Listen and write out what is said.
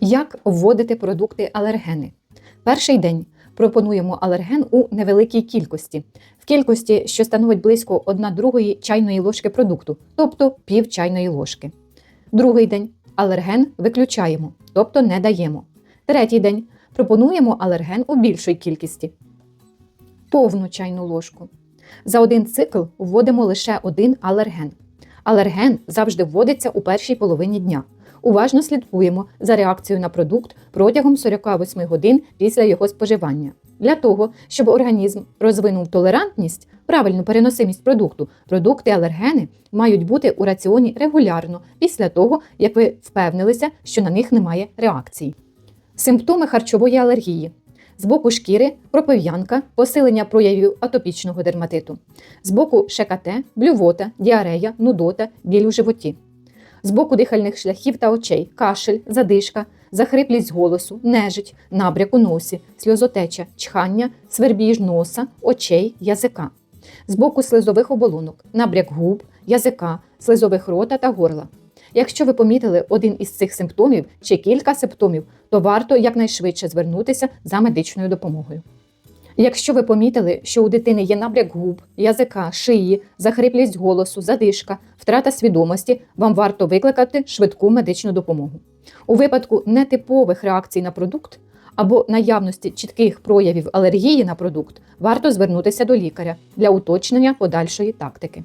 Як вводити продукти алергени? Перший день пропонуємо алерген у невеликій кількості, в кількості, що становить близько 1 другої чайної ложки продукту, тобто пів чайної ложки. Другий день алерген виключаємо, тобто не даємо. Третій день пропонуємо алерген у більшій кількості, повну чайну ложку. За один цикл вводимо лише один алерген. Алерген завжди вводиться у першій половині дня. Уважно слідкуємо за реакцією на продукт протягом 48 годин після його споживання. Для того, щоб організм розвинув толерантність, правильну переносимість продукту, продукти алергени мають бути у раціоні регулярно після того, як ви впевнилися, що на них немає реакцій. Симптоми харчової алергії. З боку шкіри кропив'янка, посилення проявів атопічного дерматиту, з боку ШКТ, блювота, діарея, нудота, біль у животі, з боку дихальних шляхів та очей, кашель, задишка, захриплість голосу, нежить, набряк у носі, сльозотеча, чхання, свербіж носа, очей, язика, з боку слизових оболонок, набряк губ, язика, слизових рота та горла. Якщо ви помітили один із цих симптомів чи кілька симптомів, то варто якнайшвидше звернутися за медичною допомогою. Якщо ви помітили, що у дитини є набряк губ, язика, шиї, захриплість голосу, задишка, втрата свідомості, вам варто викликати швидку медичну допомогу. У випадку нетипових реакцій на продукт або наявності чітких проявів алергії на продукт, варто звернутися до лікаря для уточнення подальшої тактики.